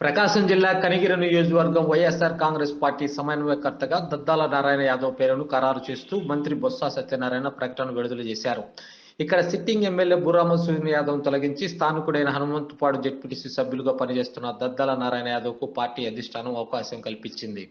ప్రకాశం జిల్లా కనిగిరి నియోజకవర్గం వైఎస్ఆర్ కాంగ్రెస్ పార్టీ సమన్వయకర్తగా దద్దాల నారాయణ యాదవ్ పేరును ఖరారు చేస్తూ మంత్రి బొత్స సత్యనారాయణ ప్రకటన విడుదల చేశారు. ఇక్కడ సిట్టింగ్ ఎమ్మెల్యే బుర్రామ సూర్య యాదవ్ తొలగించి స్థానికుడైన హనుమంతుపాడు జెడ్పీటీసీ సభ్యులుగా పనిచేస్తున్న దద్దాల నారాయణ యాదవ్కు పార్టీ అధిష్టానం అవకాశం కల్పించింది.